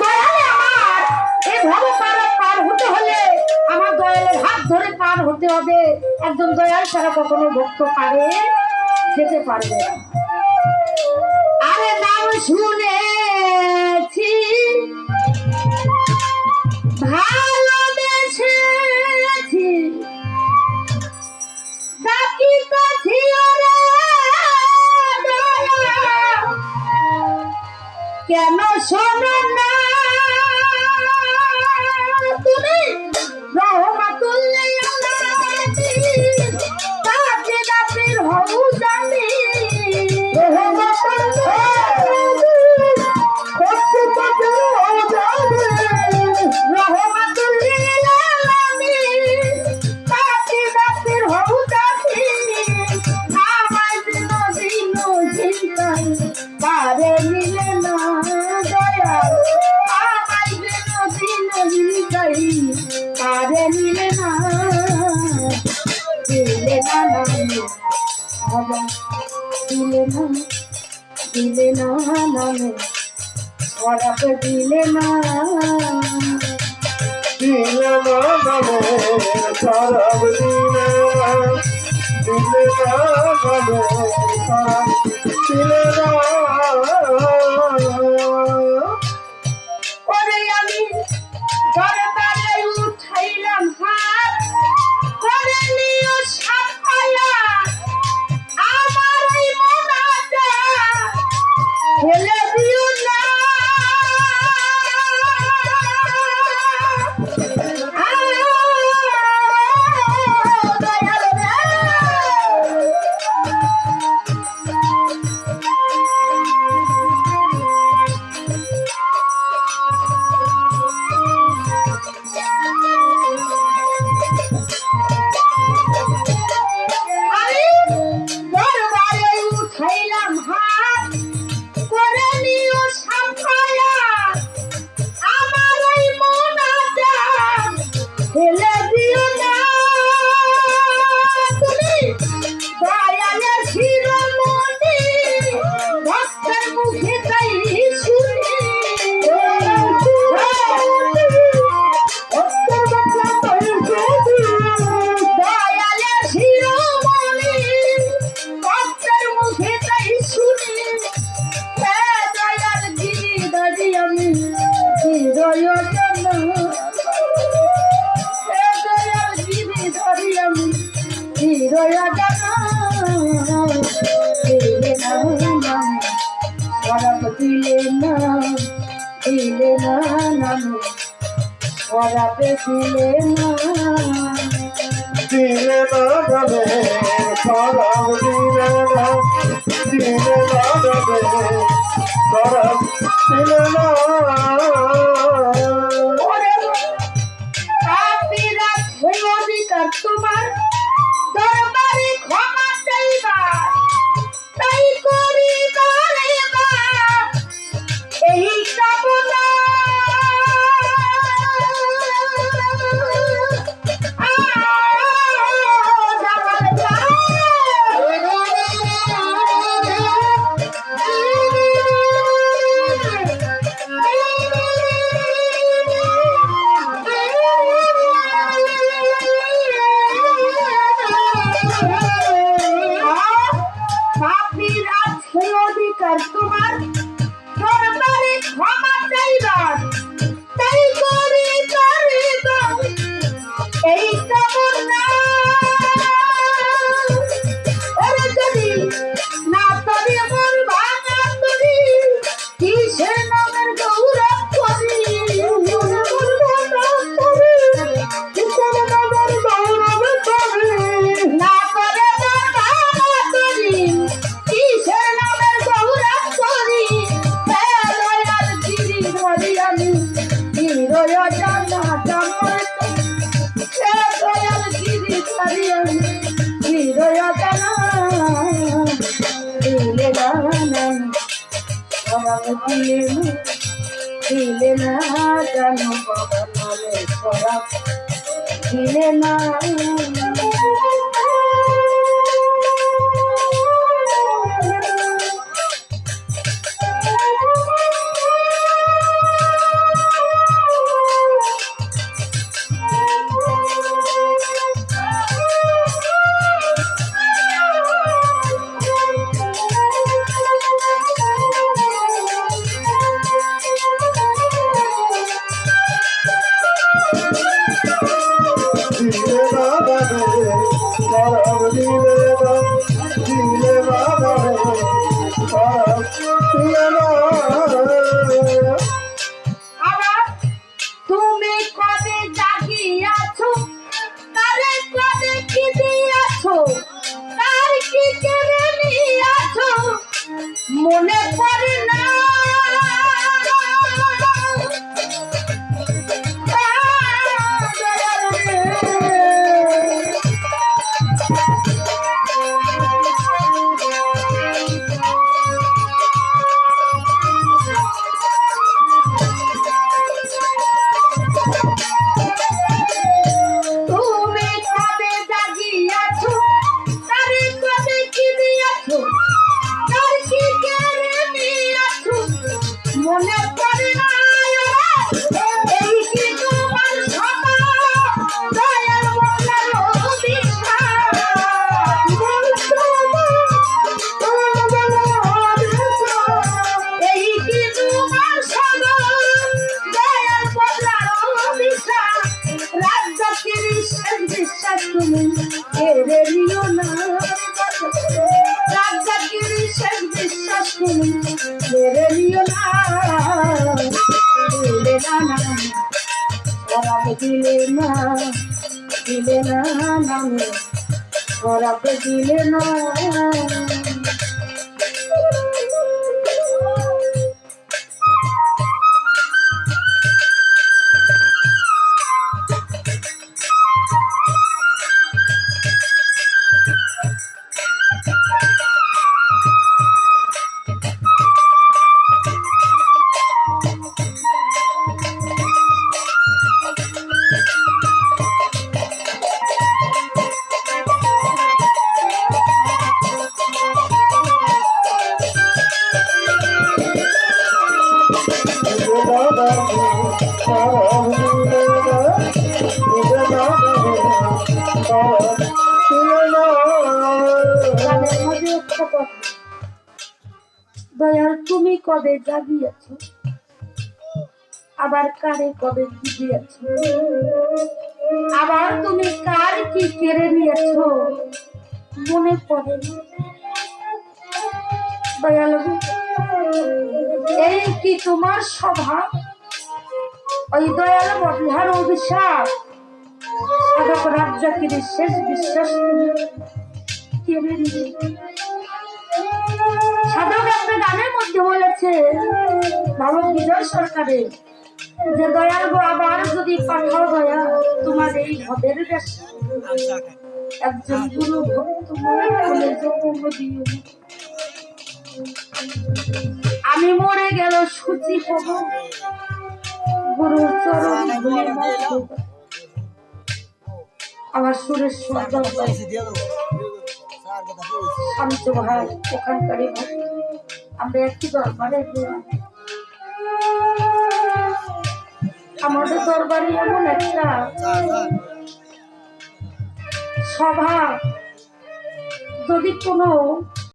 দয়ালে আমার পার হতে হলে আমার দয়ালের হাত ধরে পার হতে হবে। একজন দয়াল ছাড়া ভক্ত পারে, যেতে পারবে আরে নাম শুনে দিলে না দিলে না নামে মানে, বরাপ দিলে না দিলে না মানে, নামে মানে, সারাব দিলে দিলে না নামে সারাব দিলে না দিলে না দিলে না নানু পড়াতে দিলে না দিলে না যাবে পড়াব দিলে না দিলে না যাবে পড়াব দিলে না তোমার দিলেন দিলে না কেন কবে দিলে না Toast! দিলে না দিলে না নামে ওরা দিলে না। তুমি কবে জাগিয়েছ? আবার কারে কবে দিয়েছ আবার তুমি কার কি কেড়ে নিয়েছ? মনে পড়ে না। এই কি তোমার স্বভাব ওই দয়াল বদলার অভিশাপ। সাধক রাজ্জাকির শেষ বিশ্বাস কেড়ে নিয়ে গানের মধ্যে বলেছে যে দয়াল গো, আবার যদি তোমার এই একজন গুরু আমি মরে গেল সুচি গুরুর চরণ। আমার সুরের সূর্য তো ভাই ওখানকারই ভাই আমরা একটি দরবারে আমাদের দরবারে এমন একটা সভা যদি কোনো